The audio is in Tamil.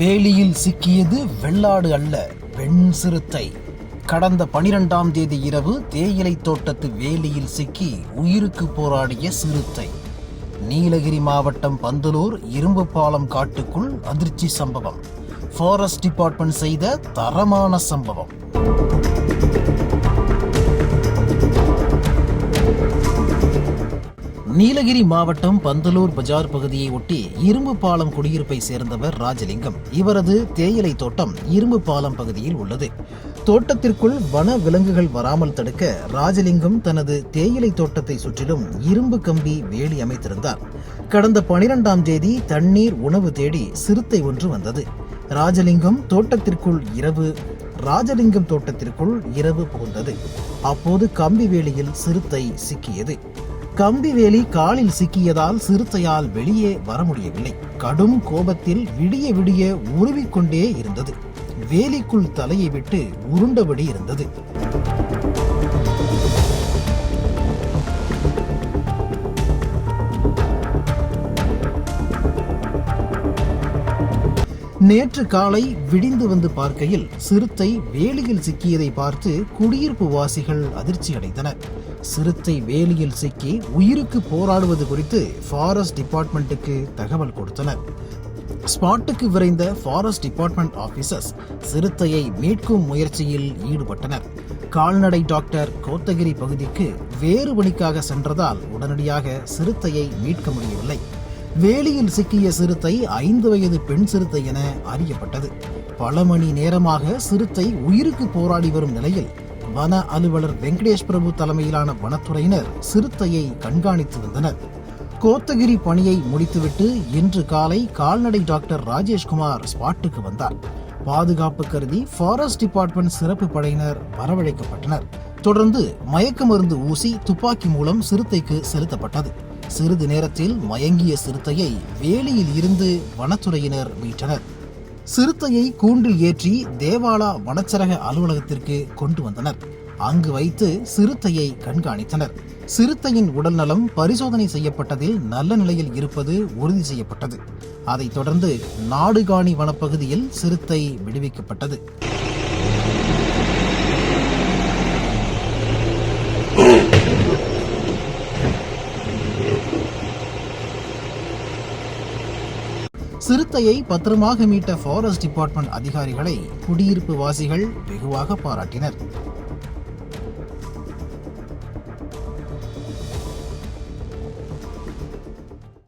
வேலியில் சிக்கியது வெள்ளாடு அல்ல வெண் சிறுத்தை. கடந்த பனிரெண்டாம் தேதி இரவு தேயிலை தோட்டத்து வேலியில் சிக்கி உயிருக்கு போராடிய சிறுத்தை. நீலகிரி மாவட்டம் பந்தலூர் இரும்பு பாலம் காட்டுக்குள் அதிர்ச்சி சம்பவம். ஃபாரஸ்ட் டிபார்ட்மெண்ட் செய்த தரமான சம்பவம். நீலகிரி மாவட்டம் பந்தலூர் பஜார் பகுதியை ஒட்டி இரும்பு பாலம் குடியிருப்பை சேர்ந்தவர் ராஜலிங்கம். இவரது தேயிலை தோட்டம் இரும்பு பாலம் பகுதியில் உள்ளது. தோட்டத்திற்குள் வன விலங்குகள் வராமல் தடுக்க ராஜலிங்கம் தனது தேயிலை தோட்டத்தை சுற்றிலும் இரும்பு கம்பி வேலி அமைத்திருந்தார். கடந்த பனிரெண்டாம் தேதி தண்ணீர் உணவு தேடி சிறுத்தை ஒன்று வந்தது. ராஜலிங்கம் தோட்டத்திற்குள் இரவு ராஜலிங்கம் தோட்டத்திற்குள் இரவு புகுந்தது. அப்போது கம்பி வேலியில் சிறுத்தை சிக்கியது. கம்பி வேலி காலில் சிக்கியதால் சிறுத்தையால் வெளியே வர முடியவில்லை கடும் கோபத்தில் விடிய விடிய உருவிக்கொண்டே இருந்தது. வேலிக்குள் தலையை விட்டு உருண்டபடி இருந்தது. நேற்று காலை விடிந்து வந்து பார்க்கையில் சிறுத்தை வேலியில் சிக்கியதை பார்த்து குடியிருப்பு வாசிகள் அதிர்ச்சி அடைந்தனர். சிறுத்தை வேலியில் சிக்கி உயிருக்கு போராடுவது குறித்து ஃபாரஸ்ட் டிபார்ட்மெண்ட்டுக்கு தகவல் கொடுத்தனர். ஸ்பாட்டுக்கு விரைந்த ஃபாரஸ்ட் டிபார்ட்மெண்ட் ஆபீசர்ஸ் சிறுத்தையை மீட்கும் முயற்சியில் ஈடுபட்டனர். கால்நடை டாக்டர் கோத்தகிரி பகுதிக்கு வேறு பணிக்காக சென்றதால் உடனடியாக சிறுத்தையை மீட்க முடியவில்லை. வேலியில் சிக்கிய சிறுத்தை ஐந்து வயது பெண் சிறுத்தை என அறியப்பட்டது. பல மணி நேரமாக சிறுத்தை உயிருக்கு போராடி வரும் நிலையில் வன அலுவலர் வெங்கடேஷ் பிரபு தலைமையிலான வனத்துறையினர் சிறுத்தையை கண்காணித்து வந்தனர். கோத்தகிரி பணியை முடித்துவிட்டு இன்று காலை கால்நடை டாக்டர் ராஜேஷ்குமார் ஸ்பாட்டுக்கு வந்தார். பாதுகாப்பு கருதி ஃபாரஸ்ட் டிபார்ட்மெண்ட் சிறப்பு படையினர் வரவழைக்கப்பட்டனர். தொடர்ந்து மயக்க மருந்து ஊசி துப்பாக்கி மூலம் சிறுத்தைக்கு செலுத்தப்பட்டது. சிறிது நேரத்தில் மயங்கிய சிறுத்தையை வேலியில் இருந்து வனத்துறையினர் மீட்டனர். சிறுத்தையை கூண்டில் ஏற்றி தேவாலா வனச்சரக அலுவலகத்திற்கு கொண்டு வந்தனர். அங்கு வைத்து சிறுத்தையை கண்காணித்தனர். சிறுத்தையின் உடல்நலம் பரிசோதனை செய்யப்பட்டதில் நல்ல நிலையில் இருப்பது உறுதி செய்யப்பட்டது. அதைத் தொடர்ந்து நாடுகாணி வனப்பகுதியில் சிறுத்தை விடுவிக்கப்பட்டது. சிறுத்தையை பத்திரமாக மீட்ட ஃபாரஸ்ட் டிபார்ட்மெண்ட் அதிகாரிகளை குடியிருப்பு வாசிகள் வெகுவாக பாராட்டினர்.